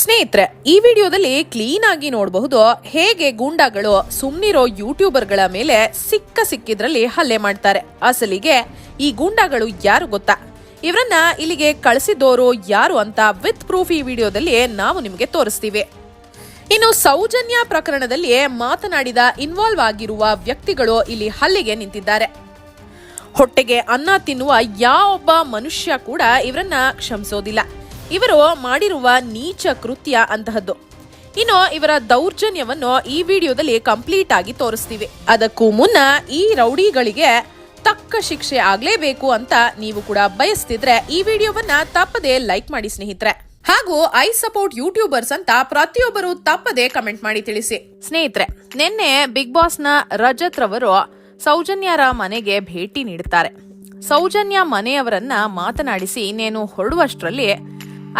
ಸ್ನೇಹಿತರೆ, ಈ ವಿಡಿಯೋದಲ್ಲಿ ಕ್ಲೀನ್ ಆಗಿ ನೋಡಬಹುದು ಹೇಗೆ ಗೂಂಡಾಗಳು ಸುಮ್ನಿರೋ ಯೂಟ್ಯೂಬರ್ಗಳ ಮೇಲೆ ಸಿಕ್ಕ ಸಿಕ್ಕಿದ್ರಲ್ಲಿ ಹಲ್ಲೆ ಮಾಡ್ತಾರೆ. ಅಸಲಿಗೆ ಈ ಗೂಂಡಾಗಳು ಯಾರು ಗೊತ್ತಾ? ಇವರನ್ನ ಇಲ್ಲಿಗೆ ಕಳಿಸಿದೋರು ಯಾರು ಅಂತ ವಿತ್ ಪ್ರೂಫ್ ಈ ವಿಡಿಯೋದಲ್ಲಿ ನಾವು ನಿಮಗೆ ತೋರಿಸ್ತೀವಿ. ಇನ್ನು ಸೌಜನ್ಯ ಪ್ರಕರಣದಲ್ಲಿ ಮಾತನಾಡಿದ ಇನ್ವಾಲ್ವ್ ಆಗಿರುವ ವ್ಯಕ್ತಿಗಳು ಇಲ್ಲಿ ಹಲ್ಲಿಗೆ ನಿಂತಿದ್ದಾರೆ. ಹೊಟ್ಟೆಗೆ ಅನ್ನ ತಿನ್ನುವ ಯಾವೊಬ್ಬ ಮನುಷ್ಯ ಕೂಡ ಇವರನ್ನ ಕ್ಷಮಿಸೋದಿಲ್ಲ. ಇವರು ಮಾಡಿರುವ ನೀಚ ಕೃತ್ಯ ಅಂತಹದ್ದು. ಇನ್ನು ಇವರ ದೌರ್ಜನ್ಯವನ್ನು ಈ ವಿಡಿಯೋದಲ್ಲಿ ಕಂಪ್ಲೀಟ್ ಆಗಿ ತೋರಿಸ್ತೀವಿ. ಅದಕ್ಕೂ ಮುನ್ನ ಈ ರೌಡಿಗಳಿಗೆ ತಕ್ಕ ಶಿಕ್ಷೆ ಆಗಲೇಬೇಕು ಅಂತ ನೀವು ಕೂಡ ಬಯಸ್ತಿದ್ರೆ ಈ ವಿಡಿಯೋವನ್ನ ತಪ್ಪದೇ ಲೈಕ್ ಮಾಡಿ ಸ್ನೇಹಿತರೆ. ಹಾಗೂ ಐ ಸಪೋರ್ಟ್ ಯೂಟ್ಯೂಬರ್ಸ್ ಅಂತ ಪ್ರತಿಯೊಬ್ಬರು ತಪ್ಪದೆ ಕಮೆಂಟ್ ಮಾಡಿ ತಿಳಿಸಿ. ಸ್ನೇಹಿತರೆ, ನಿನ್ನೆ ಬಿಗ್ ಬಾಸ್ನ ರಜತ್ ರವರು ಸೌಜನ್ಯರ ಮನೆಗೆ ಭೇಟಿ ನೀಡುತ್ತಾರೆ. ಸೌಜನ್ಯ ಮನೆಯವರನ್ನ ಮಾತನಾಡಿಸಿ ಇನ್ನೇನು ಹೊರಡುವಷ್ಟರಲ್ಲಿ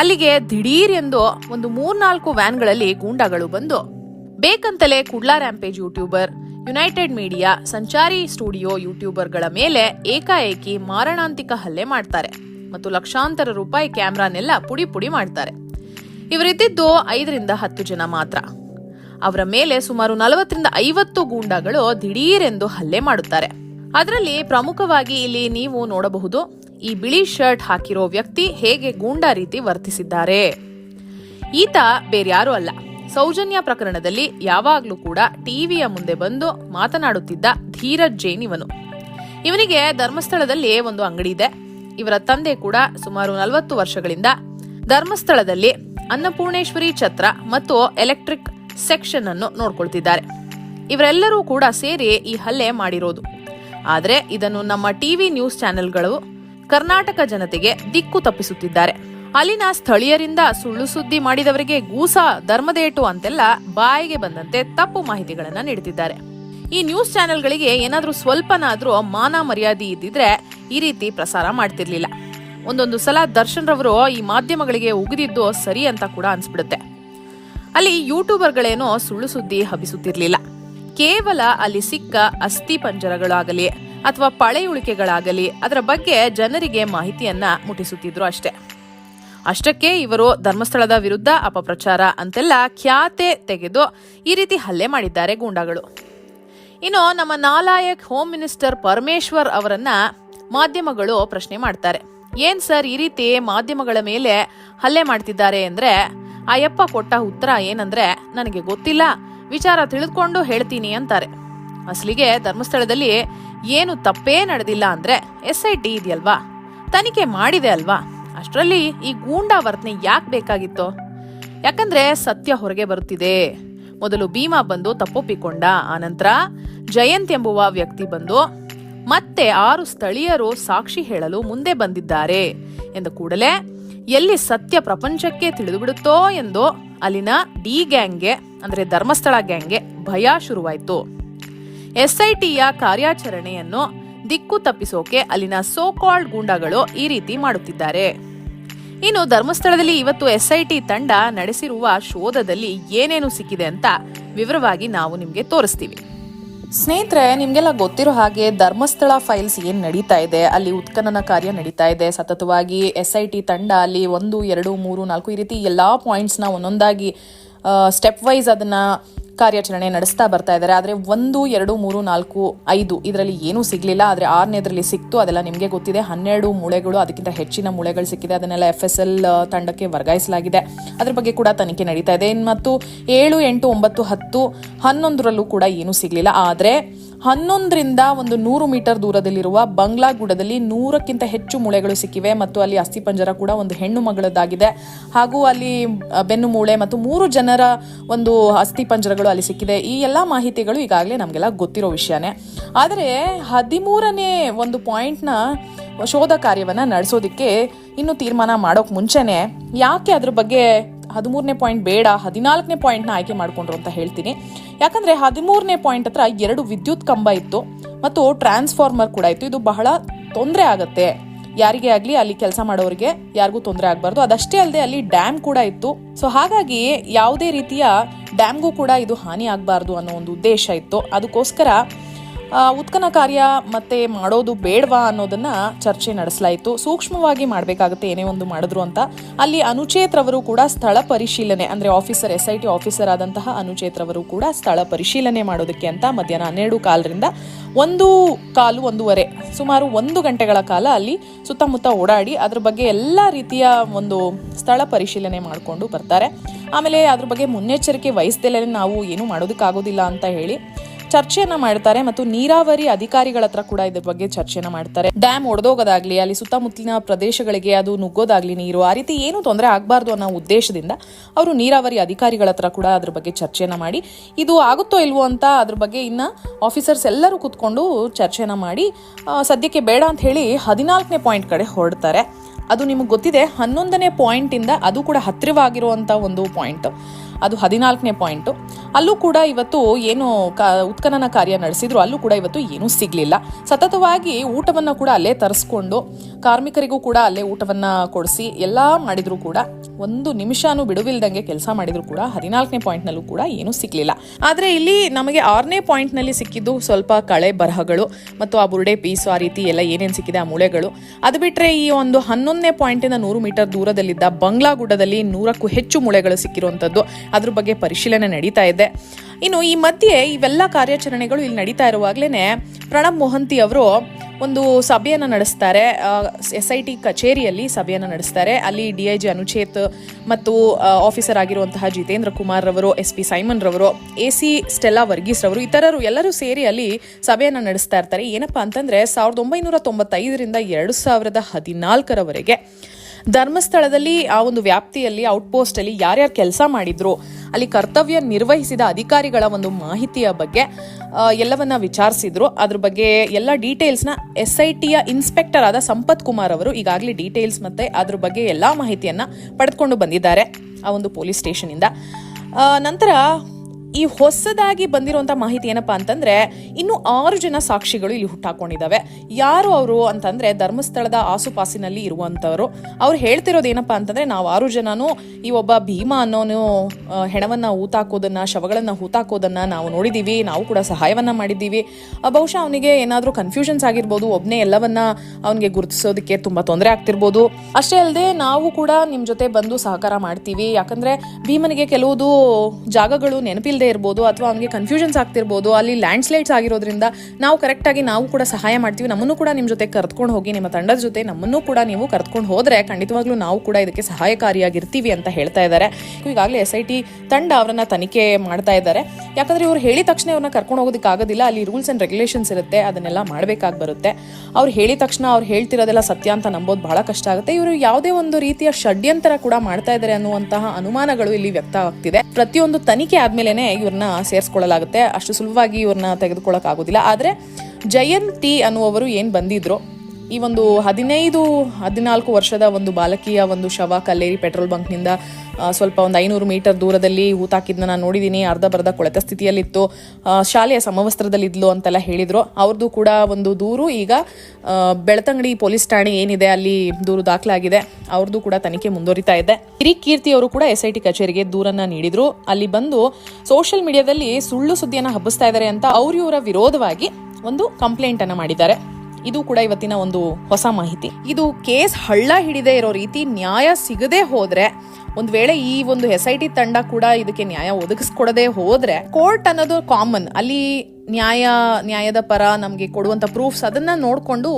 ಅಲ್ಲಿಗೆ ದಿಢೀರ್ ಎಂದು ಒಂದು ಮೂರ್ನಾಲ್ಕು ವ್ಯಾನ್ಗಳಲ್ಲಿ ಗೂಂಡಾಗಳು ಬಂದು, ಬೇಕಂತಲೇ Kudla rampage YouTuber, United Media, Sanchari studio ಯೂಟ್ಯೂಬರ್ಗಳ ಮೇಲೆ ಏಕಾಏಕಿ ಮಾರಣಾಂತಿಕ ಹಲ್ಲೆ ಮಾಡ್ತಾರೆ. ಮತ್ತು ಲಕ್ಷಾಂತರ ರೂಪಾಯಿ ಕ್ಯಾಮ್ರಾನೆಲ್ಲ ಪುಡಿ ಪುಡಿ ಮಾಡ್ತಾರೆ. ಇವರಿದ್ದಿದ್ದು ಐದರಿಂದ ಹತ್ತು ಜನ ಮಾತ್ರ. ಅವರ ಮೇಲೆ ಸುಮಾರು ನಲವತ್ತರಿಂದ ಐವತ್ತು ಗೂಂಡಾಗಳು ದಿಢೀರೆಂದು ಹಲ್ಲೆ ಮಾಡುತ್ತಾರೆ. ಅದರಲ್ಲಿ ಪ್ರಮುಖವಾಗಿ ಇಲ್ಲಿ ನೀವು ನೋಡಬಹುದು, ಈ ಬಿಳಿ ಶರ್ಟ್ ಹಾಕಿರೋ ವ್ಯಕ್ತಿ ಹೇಗೆ ಗೂಂಡಾ ರೀತಿ ವರ್ತಿಸಿದ್ದಾರೆ. ಈತ ಬೇರ್ಯಾರೂ ಅಲ್ಲ, ಸೌಜನ್ಯ ಪ್ರಕರಣದಲ್ಲಿ ಯಾವಾಗ್ಲೂ ಕೂಡ ಟಿವಿಯ ಮುಂದೆ ಬಂದು ಮಾತನಾಡುತ್ತಿದ್ದ ಧೀರಜ್ ಜೈನ್ ಇವನು. ಇವನಿಗೆ ಧರ್ಮಸ್ಥಳದಲ್ಲಿ ಒಂದು ಅಂಗಡಿ ಇದೆ. ಇವರ ತಂದೆ ಕೂಡ ಸುಮಾರು ನಲವತ್ತು ವರ್ಷಗಳಿಂದ ಧರ್ಮಸ್ಥಳದಲ್ಲಿ ಅನ್ನಪೂರ್ಣೇಶ್ವರಿ ಛತ್ರ ಮತ್ತು ಎಲೆಕ್ಟ್ರಿಕ್ ಸೆಕ್ಷನ್ ಅನ್ನು ನೋಡ್ಕೊಳ್ತಿದ್ದಾರೆ. ಇವರೆಲ್ಲರೂ ಕೂಡ ಸೇರಿ ಈ ಹಲ್ಲೆ ಮಾಡಿರೋದು. ಆದರೆ ಇದನ್ನು ನಮ್ಮ ಟಿವಿ ನ್ಯೂಸ್ ಚಾನೆಲ್ಗಳು ಕರ್ನಾಟಕ ಜನತೆಗೆ ದಿಕ್ಕು ತಪ್ಪಿಸುತ್ತಿದ್ದಾರೆ. ಅಲ್ಲಿನ ಸ್ಥಳೀಯರಿಂದ ಸುಳ್ಳು ಸುದ್ದಿ ಮಾಡಿದವರಿಗೆ ಗೂಸ ಧರ್ಮದೇಟು ಅಂತೆಲ್ಲ ಬಾಯಿಗೆ ಬಂದಂತೆ ತಪ್ಪು ಮಾಹಿತಿಗಳನ್ನು ನೀಡುತ್ತಿದ್ದಾರೆ ಈ ನ್ಯೂಸ್ ಚಾನೆಲ್ಗಳಿಗೆ ಏನಾದರೂ ಸ್ವಲ್ಪನಾದರೂ ಮಾನ ಮರ್ಯಾದೆ ಇದ್ದಿದ್ರೆ ಈ ರೀತಿ ಪ್ರಸಾರ ಮಾಡ್ತಿರ್ಲಿಲ್ಲ. ಒಂದೊಂದು ಸಲ ದರ್ಶನ್ ರವರು ಈ ಮಾಧ್ಯಮಗಳಿಗೆ ಉಗಿದಿದ್ದು ಸರಿ ಅಂತ ಕೂಡ ಅನ್ಸ್ಬಿಡುತ್ತೆ. ಅಲ್ಲಿ ಯೂಟ್ಯೂಬರ್ಗಳೇನೋ ಸುಳ್ಳು ಸುದ್ದಿ ಹಬ್ಬಿಸುತ್ತಿರ್ಲಿಲ್ಲ. ಕೇವಲ ಅಲ್ಲಿ ಸಿಕ್ಕ ಅಸ್ಥಿ ಪಂಜರಗಳಾಗಲಿ ಅಥವಾ ಪಳೆಯುಳಿಕೆಗಳಾಗಲಿ ಅದರ ಬಗ್ಗೆ ಜನರಿಗೆ ಮಾಹಿತಿಯನ್ನ ಮುಟ್ಟಿಸುತ್ತಿದ್ರು ಅಷ್ಟೇ. ಅಷ್ಟಕ್ಕೆ ಇವರು ಧರ್ಮಸ್ಥಳದ ವಿರುದ್ಧ ಅಪಪ್ರಚಾರ ಅಂತೆಲ್ಲ ಖ್ಯಾತೆ ತೆಗೆದು ಈ ರೀತಿ ಹಲ್ಲೆ ಮಾಡಿದ್ದಾರೆ ಗೂಂಡಾಗಳು. ಇನ್ನು ನಮ್ಮ ನಾಲಾಯಕ್ ಹೋಮ್ ಮಿನಿಸ್ಟರ್ ಪರಮೇಶ್ವರ್ ಅವರನ್ನ ಮಾಧ್ಯಮಗಳು ಪ್ರಶ್ನೆ ಮಾಡ್ತಾರೆ. ಏನ್ ಸರ್ ಈ ರೀತಿ ಮಾಧ್ಯಮಗಳ ಮೇಲೆ ಹಲ್ಲೆ ಮಾಡ್ತಿದ್ದಾರೆ ಅಂದ್ರೆ, ಅಯ್ಯಪ್ಪ ಕೊಟ್ಟ ಉತ್ತರ ಏನಂದ್ರೆ, ನನಗೆ ಗೊತ್ತಿಲ್ಲ, ವಿಚಾರ ತಿಳಿದುಕೊಂಡು ಹೇಳ್ತೀನಿ ಅಂತಾರೆ. ಅಸಲಿಗೆ ಧರ್ಮಸ್ಥಳದಲ್ಲಿ ಏನು ತಪ್ಪೇ ನಡೆದಿಲ್ಲ ಅಂದ್ರೆ ಎಸ್ ಐ ಟಿ ಇದೆಯಲ್ವಾ? ತನಿಖೆ ಮಾಡಿದೆ ಅಲ್ವಾ? ಅಷ್ಟರಲ್ಲಿ ಈ ಗೂಂಡಾ ವರ್ತನೆ ಯಾಕೆ ಬೇಕಾಗಿತ್ತು? ಯಾಕಂದ್ರೆ ಸತ್ಯ ಹೊರಗೆ ಬರುತ್ತಿದೆ. ಮೊದಲು ಭೀಮಾ ಬಂದು ತಪ್ಪೊಪ್ಪಿಕೊಂಡ. ಆನಂತರ ಜಯಂತ್ ಎಂಬುವ ವ್ಯಕ್ತಿ ಬಂದು, ಮತ್ತೆ ಆರು ಸ್ಥಳೀಯರು ಸಾಕ್ಷಿ ಹೇಳಲು ಮುಂದೆ ಬಂದಿದ್ದಾರೆ ಎಂದ ಕೂಡಲೇ, ಎಲ್ಲಿ ಸತ್ಯ ಪ್ರಪಂಚಕ್ಕೆ ತಿಳಿದುಬಿಡುತ್ತೋ ಎಂದು ಅಲ್ಲಿನ ಡಿ ಗ್ಯಾಂಗ್ಗೆ, ಅಂದ್ರೆ ಧರ್ಮಸ್ಥಳ ಗ್ಯಾಂಗ್ಗೆ ಭಯ ಶುರುವಾಯಿತು. ಎಸ್ಐಟಿಯ ಕಾರ್ಯಾಚರಣೆಯನ್ನು ದಿಕ್ಕು ತಪ್ಪಿಸೋಕೆ ಅಲ್ಲಿನ ಸೋಕಾಲ್ಡ್ ಗೂಂಡಾಗಳು ಈ ರೀತಿ ಮಾಡುತ್ತಿದ್ದಾರೆ. ಇನ್ನು ಧರ್ಮಸ್ಥಳದಲ್ಲಿ ಇವತ್ತು ಎಸ್ಐಟಿ ತಂಡ ನಡೆಸಿರುವ ಶೋಧದಲ್ಲಿ ಏನೇನು ಸಿಕ್ಕಿದೆ ಅಂತ ವಿವರವಾಗಿ ನಾವು ನಿಮಗೆ ತೋರಿಸ್ತೀವಿ. ಸ್ನೇಹಿತರೆ, ನಿಮ್ಗೆಲ್ಲ ಗೊತ್ತಿರೋ ಹಾಗೆ ಧರ್ಮಸ್ಥಳ ಫೈಲ್ಸ್ ಏನ್ ನಡೀತಾ ಇದೆ? ಅಲ್ಲಿ ಉತ್ಖನನ ಕಾರ್ಯ ನಡೀತಾ ಇದೆ. ಸತತವಾಗಿ ಎಸ್ ಐ ಟಿ ತಂಡ ಅಲ್ಲಿ ಒಂದು, ಎರಡು, ಮೂರು, ನಾಲ್ಕು ಈ ರೀತಿ ಎಲ್ಲಾ ಪಾಯಿಂಟ್ಸ್ನ ಒಂದೊಂದಾಗಿ ಸ್ಟೆಪ್ ವೈಸ್ ಅದನ್ನ ಕಾರ್ಯಾಚರಣೆ ನಡೆಸ್ತಾ ಬರ್ತಾ ಇದ್ದಾರೆ. ಆದರೆ ಒಂದು, ಎರಡು, ಮೂರು, ನಾಲ್ಕು, ಐದು ಇದರಲ್ಲಿ ಏನೂ ಸಿಗಲಿಲ್ಲ. ಆದರೆ ಆರನೇದರಲ್ಲಿ ಸಿಕ್ತು. ಅದೆಲ್ಲ ನಿಮಗೆ ಗೊತ್ತಿದೆ. ಹನ್ನೆರಡು ಮೂಳೆಗಳು, ಅದಕ್ಕಿಂತ ಹೆಚ್ಚಿನ ಮೂಳೆಗಳು ಸಿಕ್ಕಿದೆ. ಅದನ್ನೆಲ್ಲ ಎಫ್ ಎಸ್ ಎಲ್ ತಂಡಕ್ಕೆ ವರ್ಗಾಯಿಸಲಾಗಿದೆ. ಅದ್ರ ಬಗ್ಗೆ ಕೂಡ ತನಿಖೆ ನಡೀತಾ ಇದೆ. ಮತ್ತು ಏಳು, ಎಂಟು, ಒಂಬತ್ತು, ಹತ್ತು, ಹನ್ನೊಂದರಲ್ಲೂ ಕೂಡ ಏನೂ ಸಿಗಲಿಲ್ಲ. ಆದರೆ ಹನ್ನೊಂದರಿಂದ ಒಂದು ನೂರು ಮೀಟರ್ ದೂರದಲ್ಲಿರುವ ಬಂಗ್ಲಾಗುಡದಲ್ಲಿ ನೂರಕ್ಕಿಂತ ಹೆಚ್ಚು ಮೂಳೆಗಳು ಸಿಕ್ಕಿವೆ ಮತ್ತು ಅಲ್ಲಿ ಅಸ್ಥಿಪಂಜರ ಕೂಡ ಒಂದು ಹೆಣ್ಣು ಮಗಳದ್ದಾಗಿದೆ. ಹಾಗೂ ಅಲ್ಲಿ ಬೆನ್ನು ಮೂಳೆ ಮತ್ತು ಮೂರು ಜನರ ಒಂದು ಅಸ್ಥಿಪಂಜರಗಳು ಅಲ್ಲಿ ಸಿಕ್ಕಿದೆ. ಈ ಎಲ್ಲ ಮಾಹಿತಿಗಳು ಈಗಾಗಲೇ ನಮಗೆಲ್ಲ ಗೊತ್ತಿರೋ ವಿಷಯನೇ. ಆದರೆ ಹದಿಮೂರನೇ ಒಂದು ಪಾಯಿಂಟ್ನ ಶೋಧ ಕಾರ್ಯವನ್ನು ನಡೆಸೋದಕ್ಕೆ ಇನ್ನು ತೀರ್ಮಾನ ಮಾಡೋಕೆ ಮುಂಚೆನೆ ಯಾಕೆ ಅದ್ರ ಬಗ್ಗೆ ಹದಿಮೂರನೇ ಪಾಯಿಂಟ್ ಬೇಡ, ಹದಿನಾಲ್ಕನೇ ಪಾಯಿಂಟ್ನ ಆಯ್ಕೆ ಮಾಡಿಕೊಂಡ್ರು ಅಂತ ಹೇಳ್ತೀನಿ. ಯಾಕಂದ್ರೆ ಹದಿಮೂರನೇ ಪಾಯಿಂಟ್ ಹತ್ರ ಎರಡು ವಿದ್ಯುತ್ ಕಂಬ ಇತ್ತು ಮತ್ತು ಟ್ರಾನ್ಸ್ಫಾರ್ಮರ್ ಕೂಡ ಇತ್ತು. ಇದು ಬಹಳ ತೊಂದರೆ ಆಗುತ್ತೆ. ಯಾರಿಗೆ ಆಗಲಿ, ಅಲ್ಲಿ ಕೆಲಸ ಮಾಡೋರಿಗೆ ಯಾರಿಗೂ ತೊಂದರೆ ಆಗಬಾರ್ದು. ಅದಷ್ಟೇ ಅಲ್ಲದೆ ಅಲ್ಲಿ ಡ್ಯಾಮ್ ಕೂಡ ಇತ್ತು. ಸೊ ಹಾಗಾಗಿ ಯಾವುದೇ ರೀತಿಯ ಡ್ಯಾಮ್ಗೂ ಕೂಡ ಇದು ಹಾನಿ ಆಗಬಾರ್ದು ಅನ್ನೋ ಒಂದು ಉದ್ದೇಶ ಇತ್ತು. ಅದಕ್ಕೋಸ್ಕರ ಆ, ಉತ್ಖನನ ಕಾರ್ಯ ಮತ್ತೆ ಮಾಡೋದು ಬೇಡವಾ ಅನ್ನೋದನ್ನ ಚರ್ಚೆ ನಡೆಸಲಾಯಿತು. ಸೂಕ್ಷ್ಮವಾಗಿ ಮಾಡಬೇಕಾಗುತ್ತೆ ಏನೇ ಒಂದು ಮಾಡಿದ್ರು ಅಂತ. ಅಲ್ಲಿ ಅನುಚೇತ್ ರವರು ಕೂಡ ಸ್ಥಳ ಪರಿಶೀಲನೆ ಅಂದ್ರೆ officer S I T officer ಆದಂತಹ ಅನುಚೇತ್ ರವರು ಕೂಡ ಸ್ಥಳ ಪರಿಶೀಲನೆ ಮಾಡೋದಕ್ಕೆ ಅಂತ ಮಧ್ಯಾಹ್ನ ಹನ್ನೆರಡು ಕಾಲರಿಂದ ಒಂದು ಕಾಲು ಒಂದೂವರೆ ಸುಮಾರು ಒಂದು ಗಂಟೆಗಳ ಕಾಲ ಅಲ್ಲಿ ಸುತ್ತಮುತ್ತ ಓಡಾಡಿ ಅದ್ರ ಬಗ್ಗೆ ಎಲ್ಲ ರೀತಿಯ ಒಂದು ಸ್ಥಳ ಪರಿಶೀಲನೆ ಮಾಡಿಕೊಂಡು ಬರ್ತಾರೆ. ಆಮೇಲೆ ಅದ್ರ ಬಗ್ಗೆ ಮುನ್ನೆಚ್ಚರಿಕೆ ವಹಿಸ್ದಲೇ ನಾವು ಏನು ಮಾಡೋದಕ್ಕಾಗೋದಿಲ್ಲ ಅಂತ ಹೇಳಿ ಚರ್ಚೆಯನ್ನ ಮಾಡ್ತಾರೆ ಮತ್ತು ನೀರಾವರಿ ಅಧಿಕಾರಿಗಳ ಹತ್ರ ಕೂಡ ಇದ್ರ ಬಗ್ಗೆ ಚರ್ಚೆಯನ್ನ ಮಾಡ್ತಾರೆ. ಡ್ಯಾಮ್ ಒಡೆದೋಗೋದಾಗ್ಲಿ, ಅಲ್ಲಿ ಸುತ್ತಮುತ್ತಲಿನ ಪ್ರದೇಶಗಳಿಗೆ ಅದು ನುಗ್ಗೋದಾಗ್ಲಿ ನೀರು, ಆ ರೀತಿ ಏನು ತೊಂದರೆ ಆಗಬಾರ್ದು ಅನ್ನೋ ಉದ್ದೇಶದಿಂದ ಅವರು ನೀರಾವರಿ ಅಧಿಕಾರಿಗಳ ಹತ್ರ ಕೂಡ ಅದ್ರ ಬಗ್ಗೆ ಚರ್ಚೆನ ಮಾಡಿ, ಇದು ಆಗುತ್ತೋ ಇಲ್ವೋ ಅಂತ ಅದ್ರ ಬಗ್ಗೆ ಇನ್ನ ಆಫೀಸರ್ಸ್ ಎಲ್ಲರೂ ಕೂತ್ಕೊಂಡು ಚರ್ಚೆನ ಮಾಡಿ ಸದ್ಯಕ್ಕೆ ಬೇಡ ಅಂತ ಹೇಳಿ ಹದಿನಾಲ್ಕನೇ ಪಾಯಿಂಟ್ ಕಡೆ ಹೊರಡ್ತಾರೆ. ಅದು ನಿಮಗೆ ಗೊತ್ತಿದೆ, ಹನ್ನೊಂದನೇ ಪಾಯಿಂಟಿಂದ ಅದು ಕೂಡ ಹತ್ತಿರವಾಗಿರುವಂಥ ಒಂದು ಪಾಯಿಂಟ್ ಅದು ಹದಿನಾಲ್ಕನೇ ಪಾಯಿಂಟು ಅಲ್ಲೂ ಕೂಡ ಇವತ್ತು ಏನು ಉತ್ಖನನ ಕಾರ್ಯ ನಡೆಸಿದ್ರು, ಅಲ್ಲೂ ಕೂಡ ಇವತ್ತು ಏನೂ ಸಿಗಲಿಲ್ಲ. ಸತತವಾಗಿ ಊಟವನ್ನು ಕೂಡ ಅಲ್ಲೇ ತರಿಸ್ಕೊಂಡು, ಕಾರ್ಮಿಕರಿಗೂ ಕೂಡ ಅಲ್ಲೇ ಊಟವನ್ನು ಕೊಡಿಸಿ, ಎಲ್ಲ ಮಾಡಿದ್ರು ಕೂಡ, ಒಂದು ನಿಮಿಷನೂ ಬಿಡುವಿಲ್ದಂಗೆ ಕೆಲಸ ಮಾಡಿದ್ರು ಕೂಡ ಹದಿನಾಲ್ಕನೇ ಪಾಯಿಂಟ್ನಲ್ಲೂ ಕೂಡ ಏನೂ ಸಿಗಲಿಲ್ಲ. ಆದರೆ ಇಲ್ಲಿ ನಮಗೆ ಆರನೇ ಪಾಯಿಂಟ್ನಲ್ಲಿ ಸಿಕ್ಕಿದ್ದು ಸ್ವಲ್ಪ ಕಳೆ ಬರಹಗಳು, ಮತ್ತು ಆ ಬುರುಡೆ ಪೀಸು, ಆ ರೀತಿ ಎಲ್ಲ ಏನೇನು ಸಿಕ್ಕಿದೆ, ಆ ಮೂಳೆಗಳು. ಅದು ಬಿಟ್ಟರೆ ಈ ಒಂದು ಹನ್ನೊಂದನೇ ಪಾಯಿಂಟಿನ ನೂರು ಮೀಟರ್ ದೂರದಲ್ಲಿದ್ದ ಬಂಗ್ಲಾಗುಡ್ಡದಲ್ಲಿ ನೂರಕ್ಕೂ ಹೆಚ್ಚು ಮೂಳೆಗಳು ಸಿಕ್ಕಿರುವಂಥದ್ದು. ಅದ್ರ ಬಗ್ಗೆ ಪರಿಶೀಲನೆ ನಡೀತಾ ಇದೆ. ಇನ್ನು ಈ ಮಧ್ಯೆ ಇವೆಲ್ಲ ಕಾರ್ಯಾಚರಣೆಗಳು ಇಲ್ಲಿ ನಡೀತಾ ಇರುವಾಗಲೇ ಪ್ರಣಬ್ ಮೊಹಂತಿ ಅವರು ಒಂದು ಸಭೆಯನ್ನು ನಡೆಸ್ತಾರೆ. ಎಸ್ ಐ ಟಿ ಕಚೇರಿಯಲ್ಲಿ ಸಭೆಯನ್ನು ನಡೆಸ್ತಾರೆ. ಅಲ್ಲಿ ಡಿ ಐ ಜಿ ಅನುಚೇತ್ ಮತ್ತು ಆಫೀಸರ್ ಆಗಿರುವಂತಹ ಜಿತೇಂದ್ರ ಕುಮಾರ್ ರವರು, ಎಸ್ ಪಿ ಸೈಮನ್ ರವರು, ಎ ಸಿ ಸ್ಟೆಲ್ಲಾ ವರ್ಗೀಸ್ ರವರು ಇತರರು ಎಲ್ಲರೂ ಸೇರಿ ಅಲ್ಲಿ ಸಭೆಯನ್ನು ನಡೆಸ್ತಾ ಇರ್ತಾರೆ. ಏನಪ್ಪಾ ಅಂತಂದ್ರೆ ಸಾವಿರದ ಒಂಬೈನೂರ ತೊಂಬತ್ತೈದರಿಂದ ಎರಡು ಸಾವಿರದ ಹದಿನಾಲ್ಕರವರೆಗೆ ಧರ್ಮಸ್ಥಳದಲ್ಲಿ, ಆ ಒಂದು ವ್ಯಾಪ್ತಿಯಲ್ಲಿ ಔಟ್ಪೋಸ್ಟ್ ಅಲ್ಲಿ ಯಾರ್ಯಾರು ಕೆಲಸ ಮಾಡಿದ್ರು, ಅಲ್ಲಿ ಕರ್ತವ್ಯ ನಿರ್ವಹಿಸಿದ ಅಧಿಕಾರಿಗಳ ಒಂದು ಮಾಹಿತಿಯ ಬಗ್ಗೆ ಎಲ್ಲವನ್ನ ವಿಚಾರಿಸಿದ್ರು. ಅದ್ರ ಬಗ್ಗೆ ಎಲ್ಲ ಡೀಟೇಲ್ಸ್ನ ಎಸ್ ಐ ಟಿಯ ಇನ್ಸ್ಪೆಕ್ಟರ್ ಆದ ಸಂಪತ್ ಕುಮಾರ್ ಅವರು ಈಗಾಗಲೇ ಡೀಟೇಲ್ಸ್ ಮತ್ತೆ ಅದ್ರ ಬಗ್ಗೆ ಎಲ್ಲ ಮಾಹಿತಿಯನ್ನ ಪಡೆದುಕೊಂಡು ಬಂದಿದ್ದಾರೆ ಆ ಒಂದು ಪೊಲೀಸ್ ಸ್ಟೇಷನಿಂದ ನಂತರ ಈ ಹೊಸದಾಗಿ ಬಂದಿರುವಂತ ಮಾಹಿತಿ ಏನಪ್ಪಾ ಅಂತಂದ್ರೆ, ಇನ್ನು ಆರು ಜನ ಸಾಕ್ಷಿಗಳು ಇಲ್ಲಿ ಹುಟ್ಟಾಕೊಂಡಿದ್ದಾವೆ ಯಾರು ಅವರು ಅಂತಂದ್ರೆ, ಧರ್ಮಸ್ಥಳದ ಆಸುಪಾಸಿನಲ್ಲಿ ಇರುವಂತವರು. ಅವ್ರು ಹೇಳ್ತಿರೋದು ಏನಪ್ಪಾ ಅಂತಂದ್ರೆ, ನಾವು ಆರು ಜನನು ಈ ಒಬ್ಬ ಭೀಮ ಅನ್ನೋನು ಹೆಣವನ್ನ ಊತಾಕೋದನ್ನ ಶವಗಳನ್ನ ಹೂತಾಕೋದನ್ನ ನಾವು ನೋಡಿದೀವಿ, ನಾವು ಕೂಡ ಸಹಾಯವನ್ನ ಮಾಡಿದ್ದೀವಿ. ಬಹುಶಃ ಅವನಿಗೆ ಏನಾದ್ರೂ ಕನ್ಫ್ಯೂಷನ್ಸ್ ಆಗಿರ್ಬೋದು, ಒಬ್ನೇ ಎಲ್ಲವನ್ನ ಅವನಿಗೆ ಗುರುತಿಸೋದಕ್ಕೆ ತುಂಬಾ ತೊಂದರೆ ಆಗ್ತಿರ್ಬೋದು. ಅಷ್ಟೇ ಅಲ್ಲದೆ ನಾವು ಕೂಡ ನಿಮ್ ಜೊತೆ ಬಂದು ಸಹಕಾರ ಮಾಡ್ತೀವಿ. ಯಾಕಂದ್ರೆ ಭೀಮನಿಗೆ ಕೆಲವುದು ಜಾಗಗಳು ನೆನಪಿಲ್ದೇ ಇರ್ಬೋದು ಅಥವಾ ಅವನಿಗೆ ಕನ್ಫ್ಯೂಷನ್ಸ್ ಆಗ್ತಿರ್ಬೋದು, ಅಲ್ಲಿ ಲ್ಯಾಂಡ್ ಸ್ಲೈಡ್ಸ್ ಆಗಿರೋದ್ರಿಂದ ನಾವು ಕರೆಕ್ಟಾಗಿ ನಾವು ಕೂಡ ಸಹಾಯ ಮಾಡ್ತೀವಿ. ನಮ್ಮನ್ನು ಕೂಡ ನಿಮ್ಮ ಜೊತೆ ಕರ್ತ್ಕೊಂಡು ಹೋಗಿ, ನಿಮ್ಮ ತಂಡದ ಜೊತೆ ನಮ್ಮನ್ನು ಕೂಡ ನೀವು ಕರ್ತ್ಕೊಂಡು ಹೋದರೆ ಖಂಡಿತವಾಗ್ಲೂ ನಾವು ಕೂಡ ಇದಕ್ಕೆ ಸಹಾಯಕಾರಿಯಾಗಿರ್ತೀವಿ ಅಂತ ಹೇಳ್ತಾ ಇದ್ದಾರೆ ಈಗಾಗಲೇ ಎಸ್ ಐ ಟಿ ತಂಡ ಅವರನ್ನ ತನಿಖೆ ಮಾಡ್ತಾ ಇದ್ದಾರೆ ಯಾಕಂದ್ರೆ ಇವ್ರು ಹೇಳಿದ ತಕ್ಷಣ ಅವ್ರನ್ನ ಕರ್ಕೊಂಡು ಹೋಗೋದಕ್ಕೆ ಆಗೋದಿಲ್ಲ. ಅಲ್ಲಿ ರೂಲ್ಸ್ ಆ್ಯಂಡ್ ರೆಗ್ಯುಲೇಷನ್ಸ್ ಇರುತ್ತೆ, ಅದನ್ನೆಲ್ಲ ಮಾಡಬೇಕಾಗಿ ಬರುತ್ತೆ. ಅವ್ರು ಹೇಳಿದ ತಕ್ಷಣ ಅವ್ರು ಹೇಳ್ತಿರೋದೆಲ್ಲ ಸತ್ಯ ಅಂತ ನಂಬೋದು ಬಹಳ ಕಷ್ಟ ಆಗುತ್ತೆ. ಇವರು ಯಾವುದೇ ಒಂದು ರೀತಿಯ ಷಡ್ಯಂತರ ಕೂಡ ಮಾಡ್ತಾ ಇದ್ದಾರೆ ಅನ್ನುವಂತಹ ಅನುಮಾನಗಳು ಇಲ್ಲಿ ವ್ಯಕ್ತ ಆಗ್ತಿದೆ. ಪ್ರತಿಯೊಂದು ತನಿಖೆ ಆದ್ಮೇಲೆನೆ ಇವ್ರನ್ನ ಸೇರಿಸ್ಕೊಳ್ಳಲಾಗುತ್ತೆ. ಅಷ್ಟು ಸುಲಭವಾಗಿ ಇವ್ರನ್ನ ತೆಗೆದುಕೊಳ್ಳೋಕ್ಕಾಗೋದಿಲ್ಲ. ಆದರೆ ಜಯಂತಿ ಟಿ ಅನ್ನುವವರು ಏನ್ ಬಂದಿದ್ರು ಈ ಒಂದು ಹದಿನೈದು, ಹದಿನಾಲ್ಕು ವರ್ಷದ ಒಂದು ಬಾಲಕಿಯ ಒಂದು ಶವ ಕಲ್ಲೇರಿ ಪೆಟ್ರೋಲ್ ಬಂಕ್ನಿಂದ ಸ್ವಲ್ಪ ಒಂದು ಐನೂರು ಮೀಟರ್ ದೂರದಲ್ಲಿ ಹೂತಾಕಿದ್ನ ನಾನು ನೋಡಿದ್ದೀನಿ ಅರ್ಧ ಬರ್ಧ ಕೊಳೆತ ಸ್ಥಿತಿಯಲ್ಲಿತ್ತು. ಶಾಲೆಯ ಸಮವಸ್ತ್ರದಲ್ಲಿದ್ಲು ಅಂತೆಲ್ಲ ಹೇಳಿದರು. ಅವ್ರದ್ದು ಕೂಡ ಒಂದು ದೂರು. ಈಗ ಬೆಳತಂಗಡಿ ಪೊಲೀಸ್ ಠಾಣೆ ಏನಿದೆ ಅಲ್ಲಿ ದೂರು ದಾಖಲಾಗಿದೆ. ಅವ್ರದ್ದು ಕೂಡ ತನಿಖೆ ಮುಂದುವರಿತಾ ಇದೆ. ಹಿರಿ ಕೀರ್ತಿ ಅವರು ಕೂಡ ಎಸ್ ಐ ಟಿ ಕಚೇರಿಗೆ ದೂರನ್ನ ನೀಡಿದ್ರು. ಅಲ್ಲಿ ಬಂದು ಸೋಷಿಯಲ್ ಮೀಡಿಯಾದಲ್ಲಿ ಸುಳ್ಳು ಸುದ್ದಿಯನ್ನು ಹಬ್ಬಿಸ್ತಾ ಇದ್ದಾರೆ ಅಂತ ಅವ್ರ ಇವರ ವಿರೋಧವಾಗಿ ಒಂದು ಕಂಪ್ಲೇಂಟ್ ಅನ್ನ ಮಾಡಿದ್ದಾರೆ. ಇದು ಕೂಡ ಇವತ್ತಿನ ಒಂದು ಹೊಸ ಮಾಹಿತಿ. ಇದು ಕೇಸ್ ಹಳ್ಳ ಹಿಡಿದೇ ಇರೋ ರೀತಿ ನ್ಯಾಯ ಸಿಗದೆ ಹೋದ್ರೆ, ಒಂದ್ ವೇಳೆ ಈ ಒಂದು ಎಸ್ ಐ ಟಿ ತಂಡ ಕೂಡ ಇದಕ್ಕೆ ನ್ಯಾಯ ಒದಗಿಸ್ಕೊಡದೆ ಹೋದ್ರೆ, ಕೋರ್ಟ್ ಅನ್ನೋದು ಕಾಮನ್. ಅಲ್ಲಿ ನ್ಯಾಯ, ನ್ಯಾಯದ ಪರ ನಮಗೆ ಕೊಡುವಂತ ಪ್ರೂಫ್ಸ್ ಅದನ್ನ ನೋಡ್ಕೊಂಡು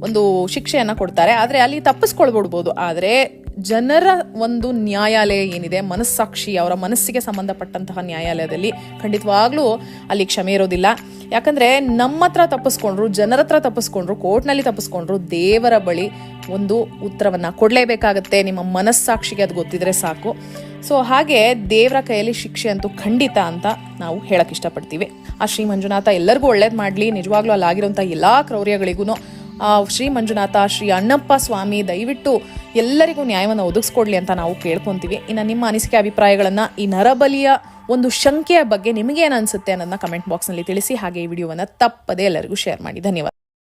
ಒಂದು ಶಿಕ್ಷೆಯನ್ನ ಕೊಡ್ತಾರೆ. ಆದ್ರೆ ಅಲ್ಲಿ ತಪ್ಪಿಸ್ಕೊಳ್ಬಿಡ್ಬೋದು. ಆದ್ರೆ ಜನರ ಒಂದು ನ್ಯಾಯಾಲಯ ಏನಿದೆ, ಮನಸ್ಸಾಕ್ಷಿ, ಅವರ ಮನಸ್ಸಿಗೆ ಸಂಬಂಧಪಟ್ಟಂತಹ ನ್ಯಾಯಾಲಯದಲ್ಲಿ ಖಂಡಿತವಾಗ್ಲೂ ಅಲ್ಲಿ ಕ್ಷಮೆ ಇರೋದಿಲ್ಲ. ಯಾಕಂದ್ರೆ ನಮ್ಮ ಹತ್ರ ತಪ್ಪಿಸ್ಕೊಂಡ್ರು, ಜನರ ಹತ್ರ ತಪ್ಪಿಸ್ಕೊಂಡ್ರು, ಕೋರ್ಟ್ನಲ್ಲಿ ತಪ್ಪಿಸ್ಕೊಂಡ್ರು ದೇವರ ಬಳಿ ಒಂದು ಉತ್ತರವನ್ನ ಕೊಡಲೇಬೇಕಾಗತ್ತೆ. ನಿಮ್ಮ ಮನಸ್ಸಾಕ್ಷಿಗೆ ಅದು ಗೊತ್ತಿದ್ರೆ ಸಾಕು. ಸೊ, ಹಾಗೆ ದೇವರ ಕೈಯಲ್ಲಿ ಶಿಕ್ಷೆ ಅಂತೂ ಖಂಡಿತ ಅಂತ ನಾವು ಹೇಳಕ್ ಇಷ್ಟಪಡ್ತೀವಿ. ಆ ಶ್ರೀ ಮಂಜುನಾಥ ಎಲ್ಲರಿಗೂ ಒಳ್ಳೇದು ಮಾಡಲಿ. ನಿಜವಾಗ್ಲೂ ಅಲ್ಲಾಗಿರುವಂಥ ಎಲ್ಲ ಕ್ರೌರ್ಯಗಳಿಗೂ ಶ್ರೀ ಮಂಜುನಾಥ, ಶ್ರೀ ಅಣ್ಣಪ್ಪ ಸ್ವಾಮಿ, ದಯವಿಟ್ಟು ಎಲ್ಲರಿಗೂ ನ್ಯಾಯವನ್ನು ಒದಗಿಸ್ಕೊಡ್ಲಿ ಅಂತ ನಾವು ಕೇಳ್ಕೊಂತೀವಿ. ಇನ್ನು ನಿಮ್ಮ ಅನಿಸಿಕೆ ಅಭಿಪ್ರಾಯಗಳನ್ನು ಈ ನರಬಲಿಯ ಒಂದು ಶಂಕೆಯ ಬಗ್ಗೆ ನಿಮಗೇನು ಅನಿಸುತ್ತೆ ಅನ್ನೋದನ್ನ ಕಮೆಂಟ್ ಬಾಕ್ಸ್ನಲ್ಲಿ ತಿಳಿಸಿ, ಹಾಗೆ ಈ ವಿಡಿಯೋವನ್ನು ತಪ್ಪದೇ ಎಲ್ಲರಿಗೂ ಶೇರ್ ಮಾಡಿ. ಧನ್ಯವಾದ.